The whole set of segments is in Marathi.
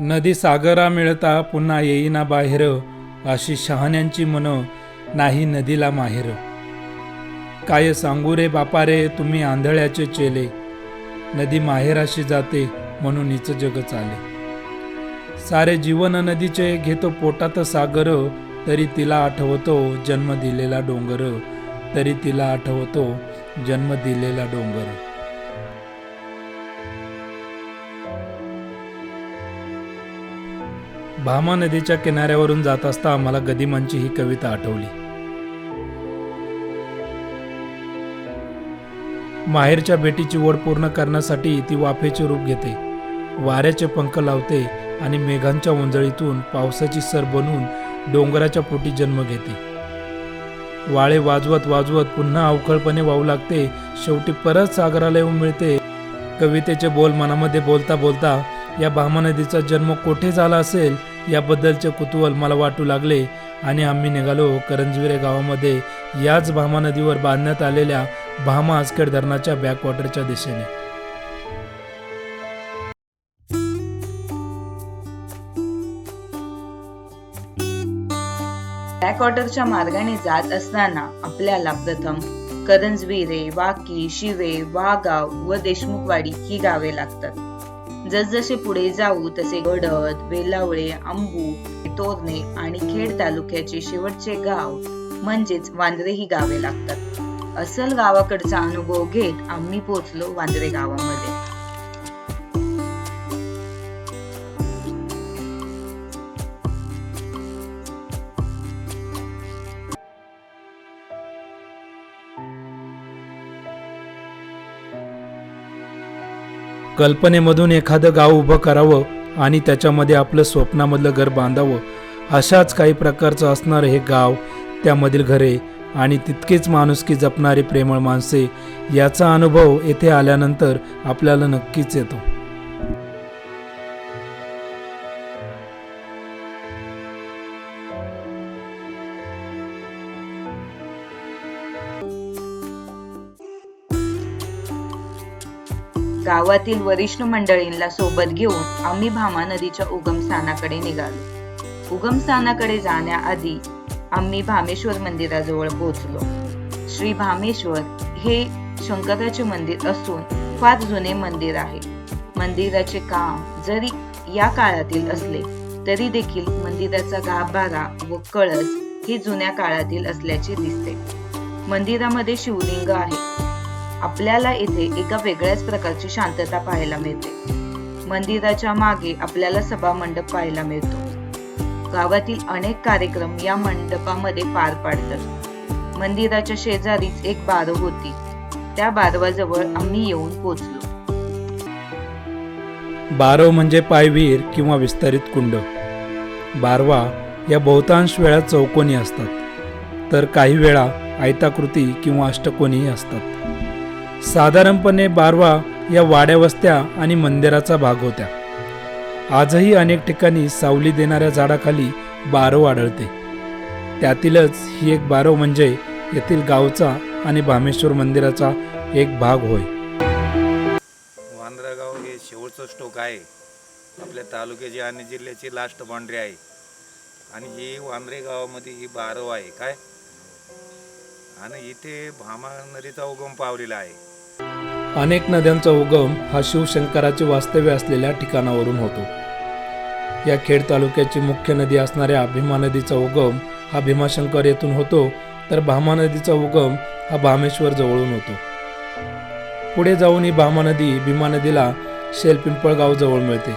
नदी सागरा मिळता पुन्हा येईना बाहेर अशी शहाण्यांची मन नाही नदीला माहेर. काय सांगू रे बापा रे तुम्ही आंधळ्याचे चेले. नदी माहेराशी जाते म्हणून हिचं जग चाले. सारे जीवन नदीचे घेतो पोटात सागर तरी तिला आठवतो जन्म दिलेला डोंगर. तरी तिला आठवतो जन्म दिलेला डोंगर. भामा नदीच्या किनाऱ्यावरून जात असता आम्हाला गदिमांची ही कविता आठवली. माहेरच्या भेटीची ओढ पूर्ण करण्यासाठी ती वाफेचे रूप घेते. वाऱ्याचे पंख लावते आणि मेघांच्या उंजळीतून पावसाची सर बनून डोंगराच्या पोटी जन्म घेते. वाळे वाजवत वाजवत पुन्हा अवखळपणे वाहू लागते. शेवटी परत सागराला येऊन मिळते. कवितेचे बोल मनामध्ये बोलता बोलता या भामा नदीचा जन्म कोठे झाला असेल? याबद्दलचे कुतूहल मला वाटू लागले आणि आम्ही निघालो. करंजविरे गावामध्ये याच भामा नदीवर बांधण्यात आलेल्या भामा आजखेड धरणाच्या बॅकवॉटरच्या दिशेने. बॅकवॉटरच्या मार्गाने जात असताना आपल्याला प्रथम करंजविरे वाकी शिवे वागाव व देशमुखवाडी ही गावे लागतात. जसजसे पुढे जाऊ तसे गडद वेलावळे आंबू तोरणे आणि खेड तालुक्याचे शेवटचे गाव म्हणजेच वांद्रे ही गावे लागतात. असल गावाकडचा अनुभव घेत आम्ही पोहोचलो वांद्रे गावामध्ये. कल्पनेमधून एखादं गाव उभं करावं आणि त्याच्यामध्ये आपलं स्वप्नामधलं घर बांधावं अशाच काही प्रकारचं असणारं हे गाव त्यामधील घरे आणि तितकेच माणुसकी जपणारी प्रेमळ माणसे याचा अनुभव येथे आल्यानंतर आपल्याला नक्कीच येतो. गावातील वरिष्ठ मंडळींना सोबत घेऊन आम्ही भामा नदीच्या उगमस्थानाकडे निघालो. उगमस्थानाकडे जाण्याआधी आम्ही भामेश्वर मंदिराजवळ पोहोचलो. श्री भामेश्वर हे शंकराचे मंदिर असून फार जुने मंदिर आहे. मंदिराचे काम जरी या काळातील असले तरी देखील मंदिराचा गाभारा व कळस हे जुन्या काळातील असल्याचे दिसते. मंदिरामध्ये शिवलिंग आहे. आपल्याला इथे एका वेगळ्याच प्रकारची शांतता पाहायला मिळते. मंदिराच्या मागे आपल्याला सभा मंडप पाहायला मिळतो. गावातील अनेक कार्यक्रम या मंडपामध्ये पार पाडतात. मंदिराच्या शेजारीच एक बारव होती. त्या बारवाजवळ आम्ही येऊन पोचलो बारव म्हणजे पायवीर किंवा विस्तारित कुंड. बारवा या बहुतांश वेळा चौकोनी असतात. तर काही वेळा आयताकृती किंवा अष्टकोनीही असतात. साधारणपणे बारवा या वाड्या वस्त्या आणि मंदिराचा भाग होत्या. आजही अनेक ठिकाणी सावली देणाऱ्या झाडाखाली बारव आढळते. त्यातीलच ही एक बारव म्हणजे येथील गावचा आणि भामेश्वर मंदिराचा एक भाग होय. वांद्रागाव हे शेवटचं स्टोक आहे. आपल्या तालुक्याची आणि जिल्ह्याची लास्ट बाउंड्री आहे. आणि ही वांद्रे गावामध्ये ही बारव आहे. काय? आणि इथे भामा नदीचा उगम पावलेला आहे. अनेक नद्यांचा उगम हा शिवशंकराचे वास्तव्य असलेल्या ठिकाणावरून होतो. या खेड तालुक्याची मुख्य नदी असणाऱ्या भीमा नदीचा उगम हा भीमाशंकर येथून होतो तर भामा नदीचा उगम हा भामेश्वर जवळून होतो. पुढे जाऊन ही भामा नदी भीमा नदीला शेलपिंपळगाव जवळ मिळते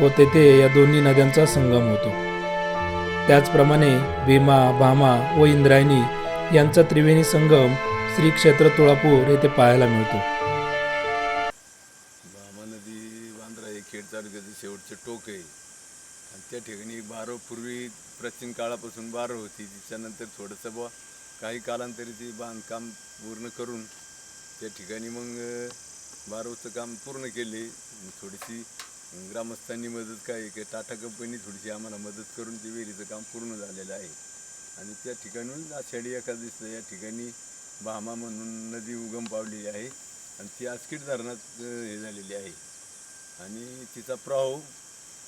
व तेथे या दोन्ही नद्यांचा संगम होतो. त्याचप्रमाणे भीमा भामा व इंद्रायणी यांचा त्रिवेणी संगम श्री क्षेत्र तुळापूर येथे पाहायला मिळतो. भामा नदी वांद्रा हे खेड तालुक्याचे शेवटचं टोक आहे. आणि त्या ठिकाणी बारो पूर्वी प्राचीन काळापासून बारो होती. तिच्यानंतर थोडंसं बुवा काही कालांतरी ती बांधकाम पूर्ण करून त्या ठिकाणी मग बारवचं बारोचं काम पूर्ण केले. थोडीशी ग्रामस्थांनी मदत काय की टाटा कंपनी थोडीशी आम्हाला मदत करून ते विहिरीचं काम पूर्ण झालेलं आहे. आणि त्या ठिकाणून आषाढी एकादशीला या ठिकाणी भामा म्हणून नदी उगम पावलेली आहे आणि ती आस्किट धरणात हे झालेली आहे. आणि तिचा प्रवाह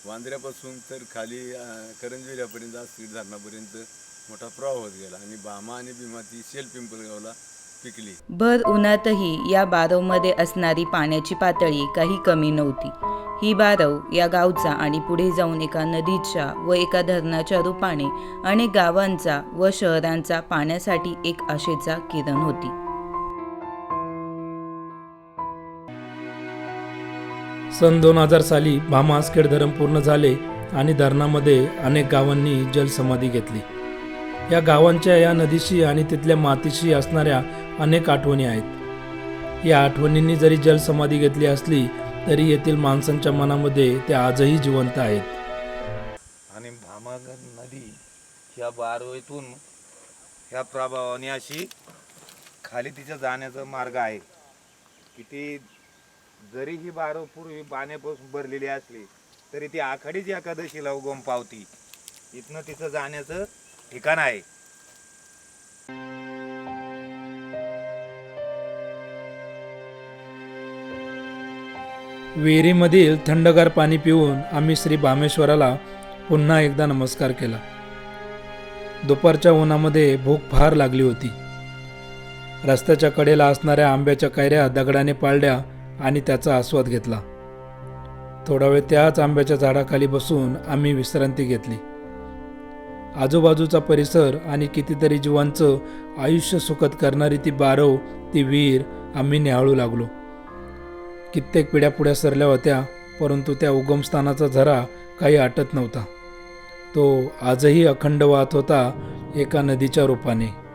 वांद्र्यापासून तर खाली करंजविऱ्यापर्यंत करंजविल्यापर्यंत धरणापर्यंत मोठा प्रवाह होत गेला. आणि भामा आणि भीमा ती शेल पिंपळगावला पिकली. भर उन्हातही या बारवमध्ये असणारी पाण्याची पातळी काही कमी नव्हती. ही बारव या गावचा आणि पुढे जाऊन एका नदीच्या व एका धरणाच्या रूपाने अनेक गावांचा व शहरांचा पाण्यासाठी एक आशेचा किरण होती. सन दोन हजार साली भामासखेड धरण पूर्ण झाले आणि धरणामध्ये अनेक गावांनी जलसमाधी घेतली. या गावांच्या या नदीशी आणि तिथल्या मातीशी असणाऱ्या अनेक आठवणी आहेत. या आठवणींनी जरी जलसमाधी घेतली असली तरी येथील माणसांच्या मनामध्ये ते आजही जिवंत आहेत. आणि भामागर नदी ह्या बारवेतून ह्या प्रभावाने अशी खाली तिच्या जाण्याचा मार्ग आहे. की ती जरी ही बारव पूर्वी पाण्यापासून भरलेली असली तरी ती आखाडीच एकादशीला उगम पावती. इथनं तिचं जाण्याचं ठिकाण आहे. विहिरीमधील थंडगार पाणी पिऊन आम्ही श्री बामेश्वराला पुन्हा एकदा नमस्कार केला. दुपारच्या उन्हामध्ये भूक फार लागली होती. रस्त्याच्या कडेला असणाऱ्या आंब्याच्या कैऱ्या दगडाने पाळल्या आणि त्याचा आस्वाद घेतला. थोडा वेळ त्याच आंब्याच्या झाडाखाली बसून आम्ही विश्रांती घेतली. आजूबाजूचा परिसर आणि कितीतरी जीवांचं आयुष्य सुखद करणारी ती बारव ती विहीर आम्ही निहाळू लागलो. कित्येक पिढ्या पुढ्या सरल्या होत्या परंतु त्या उगमस्थानाचा झरा काही आटत नव्हता. तो आजही अखंड वाहत होता एका नदीच्या रूपाने.